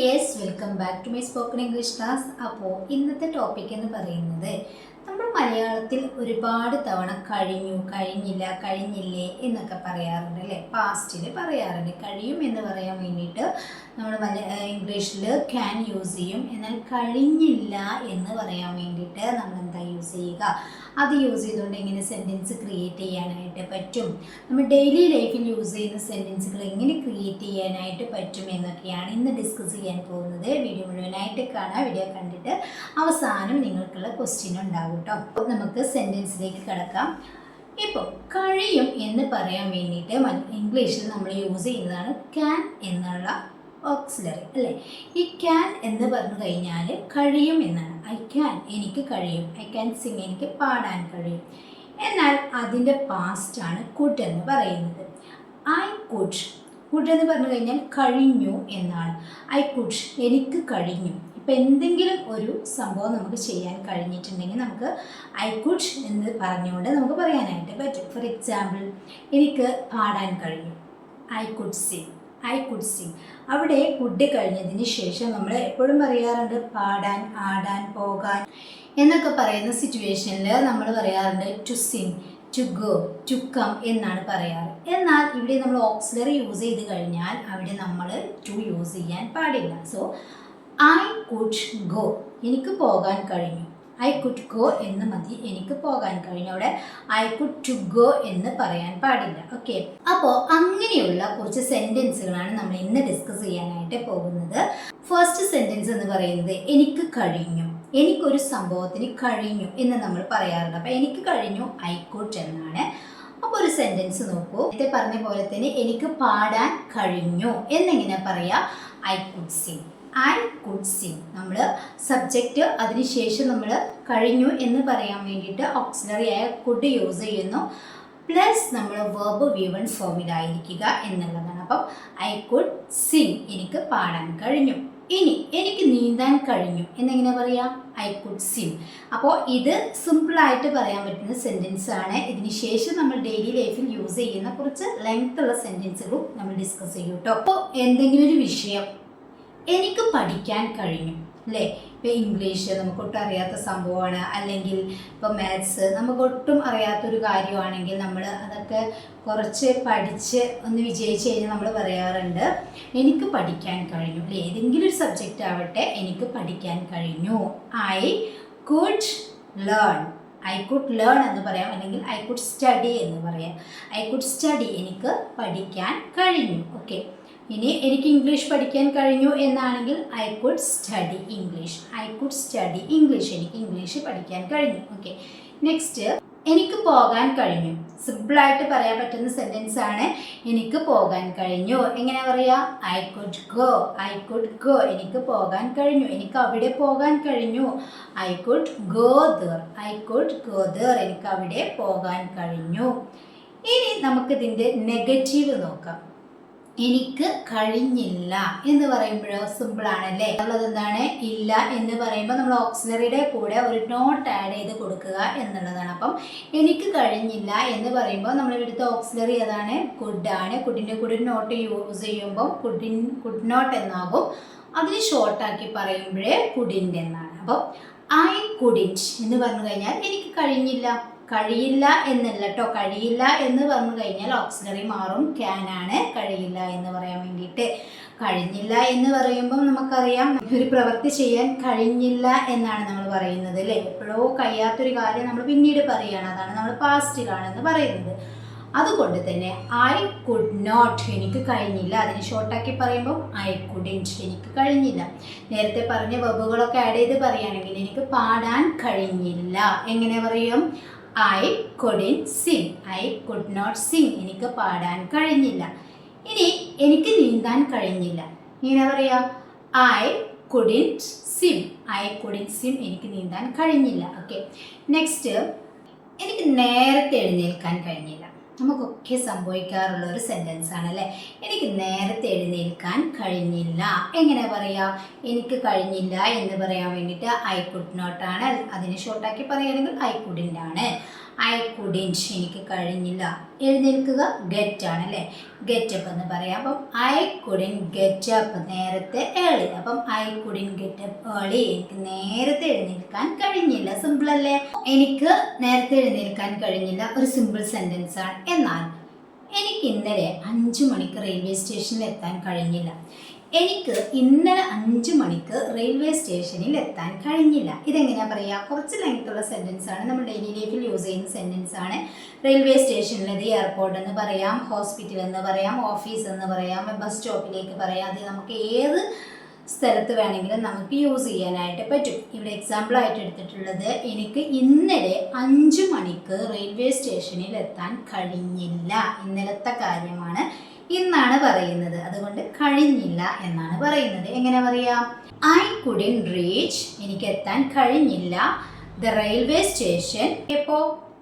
Dears welcome back to my spoken English class അപ്പോൾ ഇന്നത്തെ topic എന്ന് പറയുന്നത് നമ്മൾ മലയാളത്തിൽ ഒരുപാട് തവണ കഴിഞ്ഞു കഴിഞ്ഞില്ല കഴിഞ്ഞില്ലേ എന്നൊക്കെ പറയാറുണ്ട് അല്ലേ? പാസ്റ്റിൽ പറയാറുണ്ട്. കഴിയും എന്ന് പറയാൻ വേണ്ടിയിട്ട് നമ്മൾ മല ഇംഗ്ലീഷിൽ ക്യാൻ യൂസ് ചെയ്യും. എന്നാൽ കഴിഞ്ഞില്ല എന്ന് പറയാൻ വേണ്ടിയിട്ട് നമ്മൾ എന്താ യൂസ് ചെയ്യുക? അത് യൂസ് ചെയ്തുകൊണ്ട് എങ്ങനെ സെന്റൻസ് ക്രിയേറ്റ് ചെയ്യാനായിട്ട് പറ്റും? നമ്മൾ ഡെയിലി ലൈഫിൽ യൂസ് ചെയ്യുന്ന സെന്റൻസുകൾ എങ്ങനെ ക്രിയേറ്റ് ചെയ്യാനായിട്ട് പറ്റും എന്നൊക്കെയാണ് ഇന്ന് ഡിസ്കസ് ചെയ്യാൻ പോകുന്നത്. വീഡിയോ മുഴുവനായിട്ട് കാണാം. വീഡിയോ കണ്ടിട്ട് അവസാനം നിങ്ങൾക്കുള്ള ക്വസ്റ്റ്യൻ ഉണ്ടാവും. കേട്ടോ അപ്പോൾ നമുക്ക് സെന്റൻസിലേക്ക് കിടക്കാം. ഇപ്പോൾ കഴിയും എന്ന് പറയാൻ വേണ്ടിയിട്ട് ഇംഗ്ലീഷിൽ നമ്മൾ യൂസ് ചെയ്യുന്നതാണ് ക്യാൻ എന്നുള്ള ഓക്സിലറി അല്ലേ? ഈ ക്യാൻ എന്ന് പറഞ്ഞു കഴിഞ്ഞാൽ കഴിയും എന്നാണ്. ഐ ക്യാൻ എനിക്ക് കഴിയും. ഐ ക്യാൻ സിംഗ് എനിക്ക് പാടാൻ കഴിയും. എന്നാൽ അതിന്റെ പാസ്റ്റാണ് കുഡ് എന്ന് പറയുന്നത്. ഐ കുഡ് കുഡ് എന്ന് പറഞ്ഞു കഴിഞ്ഞാൽ കഴിഞ്ഞു എന്നാണ്. ഐ കുഡ് എനിക്ക് കഴിഞ്ഞു. ഇപ്പം എന്തെങ്കിലും ഒരു സംഭവം നമുക്ക് ചെയ്യാൻ കഴിഞ്ഞിട്ടുണ്ടെങ്കിൽ നമുക്ക് ഐ കുഡ് എന്ന് പറഞ്ഞുകൊണ്ട് നമുക്ക് പറയാനായിട്ട് പറ്റും. ഫോർ എക്സാമ്പിൾ എനിക്ക് പാടാൻ കഴിഞ്ഞു. I could sing I could sing അവിടെ കുഡ് കഴിഞ്ഞതിന് ശേഷം നമ്മൾ എപ്പോഴും പറയാറുണ്ട് പാടാൻ ആടാൻ പോകാൻ എന്നൊക്കെ പറയുന്ന സിറ്റുവേഷനിൽ നമ്മൾ പറയാറുണ്ട് to sing to go to come എന്നാണ് പറയാറ്. എന്നാൽ ഇവിടെ നമ്മൾ ഓക്സിലറി യൂസ് ചെയ്ത് കഴിഞ്ഞാൽ അവിടെ നമ്മൾ ടു യൂസ് ചെയ്യാൻ പാടില്ല. സോ ഐ കുഡ് ഗോ എനിക്ക് പോകാൻ കഴിഞ്ഞു. ഐ കുഡ് ഗോ എന്ന് മതി. എനിക്ക് പോകാൻ കഴിഞ്ഞു. അവിടെ ഐ കുഡ് ടു ഗോ എന്ന് പറയാൻ പാടില്ല. ഓക്കെ അപ്പോൾ അങ്ങനെയുള്ള കുറച്ച് സെന്റൻസുകളാണ് നമ്മൾ ഇന്ന് ഡിസ്കസ് ചെയ്യാനായിട്ട് പോകുന്നത്. ഫസ്റ്റ് സെന്റൻസ് എന്ന് പറയുന്നത് എനിക്ക് കഴിഞ്ഞു. എനിക്കൊരു സംഭവത്തിന് കഴിഞ്ഞു എന്ന് നമ്മൾ പറയാറുണ്ട്. അപ്പോൾ എനിക്ക് കഴിഞ്ഞു ഐ കുഡ് എന്നാണ്. അപ്പോൾ ഒരു സെന്റൻസ് നോക്കൂ. നേരത്തെ പറഞ്ഞ പോലെ തന്നെ എനിക്ക് പാടാൻ കഴിഞ്ഞു. എന്നെങ്ങനെ പറയാ? I could sing I could sing നമ്മൾ സബ്ജക്റ്റ് അതിനുശേഷം നമ്മൾ കഴിഞ്ഞു എന്ന് പറയാൻ വേണ്ടിയിട്ട് ഓക്സിലറി ആയ കുഡ് യൂസ് ചെയ്യുന്നു. പ്ലസ് നമ്മൾ വേർബ് വി വൺ ഫോമിലായിരിക്കുക എന്നുള്ളതാണ്. അപ്പം ഐ കുഡ് സിങ് എനിക്ക് പാടാൻ കഴിഞ്ഞു. ഇനി എനിക്ക് നീന്താൻ കഴിഞ്ഞു. എന്നെങ്ങനെ പറയാം? ഐ കുഡ് സിം അപ്പോൾ ഇത് സിമ്പിളായിട്ട് പറയാൻ പറ്റുന്ന സെന്റൻസ് ആണ്. ഇതിന് ശേഷം നമ്മൾ ഡെയിലി ലൈഫിൽ യൂസ് ചെയ്യുന്ന കുറച്ച് ലെങ്ത് ഉള്ള സെന്റൻസുകളും നമ്മൾ ഡിസ്കസ് ചെയ്യും കേട്ടോ അപ്പോൾ എന്തെങ്കിലും ഒരു വിഷയം എനിക്ക് പഠിക്കാൻ കഴിഞ്ഞു അല്ലേ? ഇപ്പോൾ ഇംഗ്ലീഷ് നമുക്കൊട്ടും അറിയാത്ത സംഭവമാണ്. അല്ലെങ്കിൽ ഇപ്പോൾ മാത്സ് നമുക്കൊട്ടും അറിയാത്തൊരു കാര്യമാണെങ്കിൽ നമ്മൾ അതൊക്കെ കുറച്ച് പഠിച്ച് ഒന്ന് വിജയിച്ച് കഴിഞ്ഞാൽ നമ്മൾ പറയാറുണ്ട് എനിക്ക് പഠിക്കാൻ കഴിഞ്ഞു. അല്ലേ? ഏതെങ്കിലും ഒരു സബ്ജക്റ്റ് ആവട്ടെ എനിക്ക് പഠിക്കാൻ കഴിഞ്ഞു. I could learn I could learn എന്ന് പറയാം. അല്ലെങ്കിൽ ഐ കുഡ് സ്റ്റഡി എന്ന് പറയാം. ഐ കുഡ് സ്റ്റഡി എനിക്ക് പഠിക്കാൻ കഴിഞ്ഞു. ഓക്കെ ഇനി എനിക്ക് ഇംഗ്ലീഷ് പഠിക്കാൻ കഴിഞ്ഞു എന്നാണെങ്കിൽ I could study English I could study English എനിക്ക് ഇംഗ്ലീഷ് പഠിക്കാൻ കഴിഞ്ഞു. ഓക്കെ നെക്സ്റ്റ് എനിക്ക് പോകാൻ കഴിഞ്ഞു. സിമ്പിളായിട്ട് പറയാൻ പറ്റുന്ന സെന്റൻസ് ആണ്. എനിക്ക് പോകാൻ കഴിഞ്ഞു. എങ്ങനെ പറയാ? I could go I could go എനിക്ക് പോകാൻ കഴിഞ്ഞു. എനിക്ക് അവിടെ പോകാൻ കഴിഞ്ഞു. I could go there I could go there എനിക്ക് അവിടെ പോകാൻ കഴിഞ്ഞു. ഇനി നമുക്കിതിന്റെ നെഗറ്റീവ് നോക്കാം. എനിക്ക് കഴിഞ്ഞില്ല എന്ന് പറയുമ്പോഴോ? സിമ്പിൾ ആണല്ലേ? ഉള്ളത് എന്താണ്? ഇല്ല എന്ന് പറയുമ്പോൾ നമ്മൾ ഓക്സിലറിയുടെ കൂടെ ഒരു നോട്ട് ആഡ് ചെയ്ത് കൊടുക്കുക എന്നുള്ളതാണ്. അപ്പം എനിക്ക് കഴിഞ്ഞില്ല എന്ന് പറയുമ്പോൾ നമ്മൾ ഇവിടുത്തെ ഓക്സിലറി ഏതാണ്? കുഡ് ആണ്. കുഡിന്റെ കൂടെ നോട്ട് യൂസ് ചെയ്യുമ്പോൾ കുഡിൻ കുഡ് നോട്ട് എന്നാകും. അതിന് ഷോർട്ടാക്കി പറയുമ്പോഴേ കുഡിന്റെ എന്നാണ്. അപ്പം ഐ കുഡിന്റ് എന്ന് പറഞ്ഞു കഴിഞ്ഞാൽ എനിക്ക് കഴിഞ്ഞില്ല. കഴിയില്ല എന്നല്ല കേട്ടോ കഴിയില്ല എന്ന് പറഞ്ഞു കഴിഞ്ഞാൽ ഓക്സിലറി മാറും. ക്യാൻ ആണ്. കഴിയില്ല എന്ന് പറയാൻ വേണ്ടിയിട്ട്. കഴിഞ്ഞില്ല എന്ന് പറയുമ്പം നമുക്കറിയാം. ഒരു പ്രവൃത്തി ചെയ്യാൻ കഴിഞ്ഞില്ല എന്നാണ് നമ്മൾ പറയുന്നത് അല്ലേ എപ്പോഴോ കഴിയാത്തൊരു കാര്യം നമ്മൾ പിന്നീട് പറയുകയാണ് അതാണ് നമ്മൾ പാസ്റ്റ് പാസ്റ്റിലാണെന്ന് പറയുന്നത്. അതുകൊണ്ട് തന്നെ ഐ കുഡ് നോട്ട് എനിക്ക് കഴിഞ്ഞില്ല. അതിന് ഷോർട്ടാക്കി പറയുമ്പോൾ ഐ കുഡിന്റ് എനിക്ക് കഴിഞ്ഞില്ല. നേരത്തെ പറഞ്ഞ വെബുകളൊക്കെ ആഡ് ചെയ്ത് പറയുകയാണെങ്കിൽ എനിക്ക് പാടാൻ കഴിഞ്ഞില്ല. എങ്ങനെ പറയും? I couldn't sing I could not sing എനിക്ക് പാടാൻ കഴിഞ്ഞില്ല. ഇനി എനിക്ക് നീന്താൻ കഴിഞ്ഞില്ല. ഇങ്ങനെ പറയാം. I couldn't swim I couldn't swim എനിക്ക് നീന്താൻ കഴിഞ്ഞില്ല. ഓക്കെ നെക്സ്റ്റ് എനിക്ക് നേരത്തെ എഴുന്നേൽക്കാൻ കഴിഞ്ഞില്ല. നമുക്കൊക്കെ സംഭവിക്കാറുള്ള ഒരു സെന്റൻസ് ആണ് അല്ലേ എനിക്ക് നേരത്തെ എഴുന്നേൽക്കാൻ കഴിഞ്ഞില്ല. എങ്ങനെ പറയാം? എനിക്ക് കഴിഞ്ഞില്ല എന്ന് പറയാൻ വേണ്ടിയിട്ട് ഐ കുഡ് നോട്ടാണ് അതിന് ഷോർട്ടാക്കി പറയുകയാണെങ്കിൽ ഐ കുഡിന്റെ ആണ്. ഐ കുഡിന്റ് എനിക്ക് കഴിഞ്ഞില്ല. എഴുന്നേൽക്കുക ഗെറ്റ് ആണ് അല്ലേ? ഗെറ്റ് അപ്പ് എന്ന് പറയാം. അപ്പം ഐ കുഡിൻ ഗെറ്റ് അപ്പ് നേരത്തെ ഏളി അപ്പം I couldn't get up early എനിക്ക് നേരത്തെ എഴുന്നേൽക്കാൻ കഴിഞ്ഞില്ല. സിമ്പിൾ അല്ലേ? എനിക്ക് നേരത്തെ എഴുന്നേൽക്കാൻ കഴിഞ്ഞില്ല. ഒരു സിമ്പിൾ സെന്റൻസ് ആണ്. എന്നാൽ എനിക്ക് ഇന്നലെ അഞ്ച് മണിക്ക് റെയിൽവേ സ്റ്റേഷനിൽ എത്താൻ കഴിഞ്ഞില്ല. എനിക്ക് ഇന്നലെ അഞ്ച് മണിക്ക് റെയിൽവേ സ്റ്റേഷനിൽ എത്താൻ കഴിഞ്ഞില്ല. ഇതെങ്ങനെയാ പറയാ? കുറച്ച് ലെങ്ത് ഉള്ള സെന്റൻസ് ആണ്. നമ്മൾ ഡെയിലി ലൈഫിൽ യൂസ് ചെയ്യുന്ന സെന്റൻസ് ആണ്. റെയിൽവേ സ്റ്റേഷനിലത് എയർപോർട്ട് എന്ന് പറയാം ഹോസ്പിറ്റൽ എന്ന് പറയാം ഓഫീസ് എന്ന് പറയാം ബസ് സ്റ്റോപ്പിലേക്ക് പറയാം. അത് നമുക്ക് ഏത് സ്ഥലത്ത് വേണമെങ്കിലും നമുക്ക് യൂസ് ചെയ്യാനായിട്ട് പറ്റും. ഇവിടെ എക്സാമ്പിൾ ആയിട്ട് എടുത്തിട്ടുള്ളത് എനിക്ക് ഇന്നലെ അഞ്ച് മണിക്ക് റെയിൽവേ സ്റ്റേഷനിൽ എത്താൻ കഴിഞ്ഞില്ല. ഇന്നലത്തെ കാര്യമാണ് ഇന്നാണ് പറയുന്നത്. അതുകൊണ്ട് കഴിഞ്ഞില്ല എന്നാണ് പറയുന്നത്. എങ്ങനെ പറയാം? ഐ കുഡിൻ റീച്ച് എനിക്ക് എത്താൻ കഴിഞ്ഞില്ല. ദ റെയിൽവേ സ്റ്റേഷൻ എപ്പോ?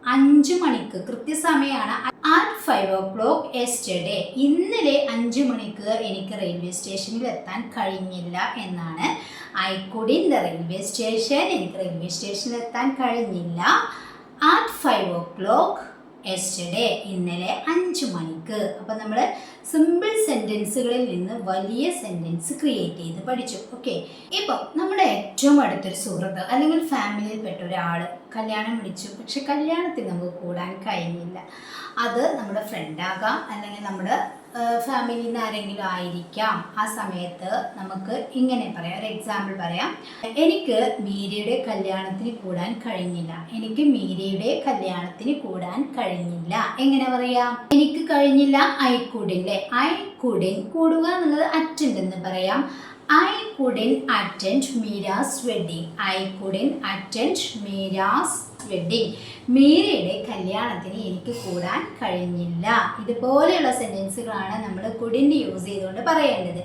അഞ്ച് മണിക്ക്. കൃത്യസമയമാണ് at five o'clock yesterday ഇന്നലെ അഞ്ച് മണിക്ക് എനിക്ക് റെയിൽവേ സ്റ്റേഷനിൽ എത്താൻ കഴിഞ്ഞില്ല എന്നാണ്. I couldn't the railway station എനിക്ക് റെയിൽവേ സ്റ്റേഷനിൽ എത്താൻ കഴിഞ്ഞില്ല. At five o'clock yesterday ഇന്നലെ അഞ്ച് മണിക്ക്. അപ്പം നമ്മൾ സിമ്പിൾ സെന്റൻസുകളിൽ നിന്ന് വലിയ സെന്റൻസ് ക്രിയേറ്റ് ചെയ്ത് പഠിച്ചു. ഓക്കെ ഇപ്പം നമ്മുടെ ഏറ്റവും അടുത്തൊരു സുഹൃത്ത് അല്ലെങ്കിൽ ഫാമിലിയിൽപ്പെട്ട ഒരാൾ കല്യാണം വിളിച്ചു. പക്ഷെ കല്യാണത്തിൽ നമുക്ക് കൂടാൻ കഴിഞ്ഞില്ല. അത് നമ്മുടെ ഫ്രണ്ടാകാം അല്ലെങ്കിൽ നമ്മുടെ ഫാമിലിയിൽ നിന്ന് ആരെങ്കിലും ആയിരിക്കാം. ആ സമയത്ത് നമുക്ക് ഇങ്ങനെ പറയാം. ഒരു എക്സാമ്പിൾ പറയാം. എനിക്ക് മീരയുടെ കല്യാണത്തിന് കൂടാൻ കഴിഞ്ഞില്ല. എനിക്ക് മീരയുടെ കല്യാണത്തിന് കൂടാൻ കഴിഞ്ഞില്ല. എങ്ങനെ പറയാം? എനിക്ക് കഴിഞ്ഞില്ല ഐ കുടില്ലേ ഐ കുടിൻ കൂടുക എന്നുള്ളത് അറ്റുണ്ടെന്ന് പറയാം. I couldn't attend Meera's wedding I couldn't attend Meera's wedding മീരയുടെ കല്യാണത്തിന് എനിക്ക് കൂടാൻ കഴിഞ്ഞില്ല. ഇതുപോലെയുള്ള സെന്റൻസുകളാണ് നമ്മൾ കുടിന്റെ യൂസ് ചെയ്തുകൊണ്ട് പറയേണ്ടത്.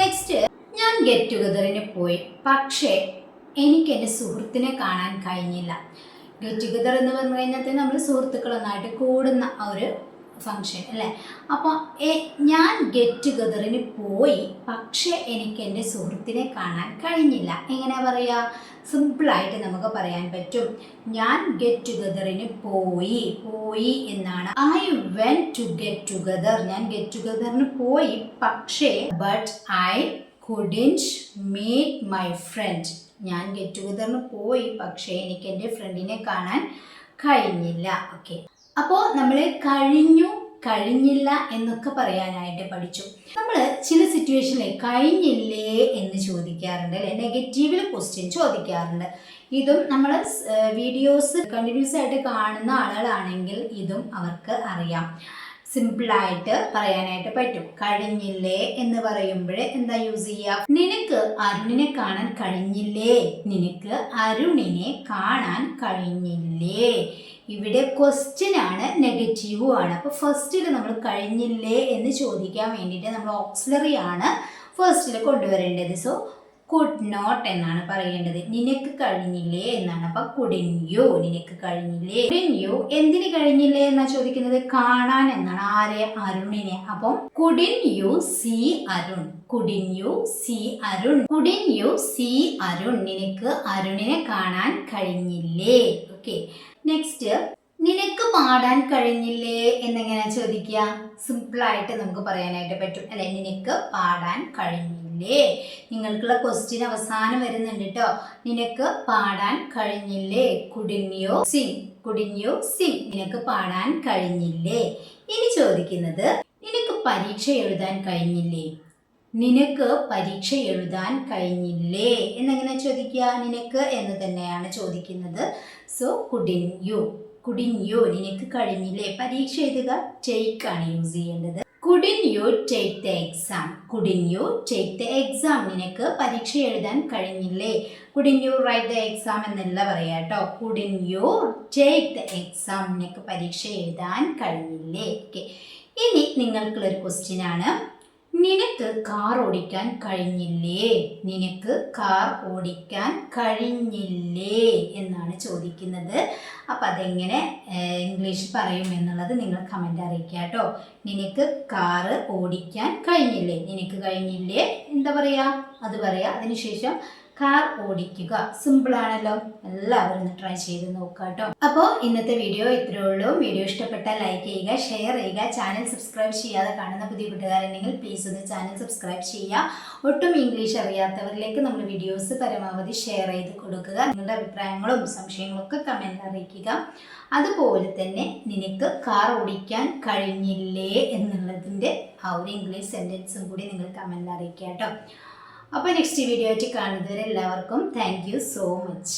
നെക്സ്റ്റ് ഞാൻ ഗെറ്റ് ടുഗദറിന് പോയി. പക്ഷേ എനിക്ക് എന്റെ സുഹൃത്തിനെ കാണാൻ കഴിഞ്ഞില്ല. ഗെറ്റ് ടുഗദർ എന്ന് പറഞ്ഞു കഴിഞ്ഞാൽ നമ്മൾ സുഹൃത്തുക്കളൊന്നായിട്ട് കൂടുന്ന ഒരു ഫങ്ഷൻ അല്ലേ? അപ്പോൾ ഞാൻ ഗെറ്റ് ടുഗദറിന് പോയി പക്ഷേ എനിക്ക് എന്റെ സുഹൃത്തിനെ കാണാൻ കഴിഞ്ഞില്ല. എങ്ങനെ പറയുക സിമ്പിളായിട്ട് നമുക്ക് പറയാൻ പറ്റും. ഞാൻ ഗെറ്റ് ടുഗദറിന് പോയി പോയി എന്നാണ്. I went to get together ഞാൻ ഗെറ്റ് ടുഗദറിന് പോയി പക്ഷേ but I couldn't meet my friend ഞാൻ ഗെറ്റ് ടുഗദറിന് പോയി പക്ഷേ എനിക്ക് എന്റെ ഫ്രണ്ടിനെ കാണാൻ കഴിഞ്ഞില്ല. ഓക്കെ അപ്പോൾ നമ്മൾ കഴിഞ്ഞു കഴിഞ്ഞില്ല എന്നൊക്കെ പറയാനായിട്ട് പഠിച്ചു. നമ്മൾ ചില സിറ്റുവേഷനിൽ കഴിഞ്ഞില്ലേ എന്ന് ചോദിക്കാറുണ്ട് അല്ലെ? നെഗറ്റീവിൽ ക്വസ്റ്റ്യൻ ചോദിക്കാറുണ്ട്. ഇതും നമ്മൾ വീഡിയോസ് കണ്ടിന്യൂസ് ആയിട്ട് കാണുന്ന ആളുകളാണെങ്കിൽ ഇതും അവർക്ക് അറിയാം. സിമ്പിളായിട്ട് പറയാനായിട്ട് പറ്റും. കഴിഞ്ഞില്ലേ എന്ന് പറയുമ്പോൾ എന്താ യൂസ് ചെയ്യുക നിനക്ക് അരുണിനെ കാണാൻ കഴിഞ്ഞില്ലേ? നിനക്ക് അരുണിനെ കാണാൻ കഴിഞ്ഞില്ലേ? ഇവിടെ ക്വസ്റ്റ്യൻ ആണ് നെഗറ്റീവും ആണ്. അപ്പോൾ ഫസ്റ്റിൽ നമ്മൾ കഴിഞ്ഞില്ലേ എന്ന് ചോദിക്കാൻ വേണ്ടിയിട്ട് നമ്മൾ ഓക്സിലറി ആണ് ഫസ്റ്റിൽ കൊണ്ടുവരേണ്ടത്. സോ കുഡ് നോട്ട് എന്നാണ് പറയേണ്ടത്. നിനക്ക് കഴിഞ്ഞില്ലേ എന്നാണ്. അപ്പൊ കുടിഞ്ഞോ നിനക്ക് കഴിഞ്ഞില്ലേ? കുടിഞ്ഞോ എന്തിന് കഴിഞ്ഞില്ലേ എന്നാ ചോദിക്കുന്നത്? കാണാൻ എന്നാണ്. ആരെ? അരുണിനെ. അപ്പം couldn't you see Arun. Couldn't you see Arun. Couldn't you see Arun. നിനക്ക് അരുണിനെ കാണാൻ കഴിഞ്ഞില്ലേ? ഓക്കെ നെക്സ്റ്റ് നിനക്ക് പാടാൻ കഴിഞ്ഞില്ലേ എന്നെങ്ങനെ ചോദിക്കുക? സിമ്പിളായിട്ട് നമുക്ക് പറയാനായിട്ട് പറ്റും. അല്ലെ? നിനക്ക് പാടാൻ കഴിഞ്ഞില്ലേ. നിങ്ങൾക്കുള്ള ക്വസ്റ്റ്യൻ അവസാനം വരുന്നുണ്ട് കേട്ടോ നിനക്ക് പാടാൻ കഴിഞ്ഞില്ലേ? കുടുങ്ങിയോ? സിംഗ് കുടുങ്ങിയോ? സിംഗ് നിനക്ക് പാടാൻ കഴിഞ്ഞില്ലേ? ഇനി ചോദിക്കുന്നത് നിനക്ക് പരീക്ഷ എഴുതാൻ കഴിഞ്ഞില്ലേ? നിനക്ക് പരീക്ഷ എഴുതാൻ കഴിഞ്ഞില്ലേ? എന്നെങ്ങനെ ചോദിക്കുക. നിനക്ക് എന്ന് തന്നെയാണ് ചോദിക്കുന്നത്. സോ കുഡിൻ യു നിനക്ക് കഴിഞ്ഞില്ലേ? പരീക്ഷ എഴുതുക. ടേക്ക് ആണ് യൂസ് ചെയ്യേണ്ടത്. Couldn't you take the exam couldn't you take the exam നിനക്ക് പരീക്ഷ എഴുതാൻ കഴിഞ്ഞില്ലേ? Couldn't you write the exam എന്നല്ല പറയാം കേട്ടോ couldn't you take the exam നിനക്ക് പരീക്ഷ എഴുതാൻ കഴിഞ്ഞില്ലേ? ഓക്കെ ഇനി നിങ്ങൾക്കുള്ളൊരു ക്വസ്റ്റ്യൻ ആണ്. നിനക്ക് കാർ ഓടിക്കാൻ കഴിഞ്ഞില്ലേ? നിനക്ക് കാർ ഓടിക്കാൻ കഴിഞ്ഞില്ലേ? എന്നാണ് ചോദിക്കുന്നത്. അപ്പം അതെങ്ങനെ ഇംഗ്ലീഷ് പറയും എന്നുള്ളത് നിങ്ങൾ കമന്റ് അറിയിക്കുക കേട്ടോ. നിനക്ക് കാറ് ഓടിക്കാൻ കഴിഞ്ഞില്ലേ? നിനക്ക് കഴിഞ്ഞില്ലേ? എന്താ പറയുക അത് പറയാം. അതിനുശേഷം കാർ ഓടിക്കുക. സിമ്പിൾ ആണല്ലോ. എല്ലാവരും ഒന്ന് ട്രൈ ചെയ്ത് നോക്കുക കേട്ടോ. അപ്പോൾ ഇന്നത്തെ വീഡിയോ ഇത്രയേ ഉള്ളൂ. വീഡിയോ ഇഷ്ടപ്പെട്ടാൽ ലൈക്ക് ചെയ്യുക ഷെയർ ചെയ്യുക ചാനൽ സബ്സ്ക്രൈബ് ചെയ്യാതെ കാണുന്ന പുതിയ കൂട്ടുകാരുണ്ടെങ്കിൽ പ്ലീസ് ഒന്ന് ചാനൽ സബ്സ്ക്രൈബ് ചെയ്യുക. ഒട്ടും ഇംഗ്ലീഷ് അറിയാത്തവരിലേക്ക് നമ്മൾ വീഡിയോസ് പരമാവധി ഷെയർ ചെയ്ത് കൊടുക്കുക. നിങ്ങളുടെ അഭിപ്രായങ്ങളും സംശയങ്ങളും ഒക്കെ കമന്റ് അറിയിക്കുക. അതുപോലെ തന്നെ നിനക്ക് കാർ ഓടിക്കാൻ കഴിഞ്ഞില്ലേ എന്നുള്ളതിന്റെ ആ ഒരു ഇംഗ്ലീഷ് സെന്റൻസും കൂടി നിങ്ങൾ കമന്റിൽ അറിയിക്കുക കേട്ടോ. അപ്പോൾ നെക്സ്റ്റ് വീഡിയോ ആയിട്ട് കാണുന്നവരെ എല്ലാവർക്കും താങ്ക് സോ മച്ച്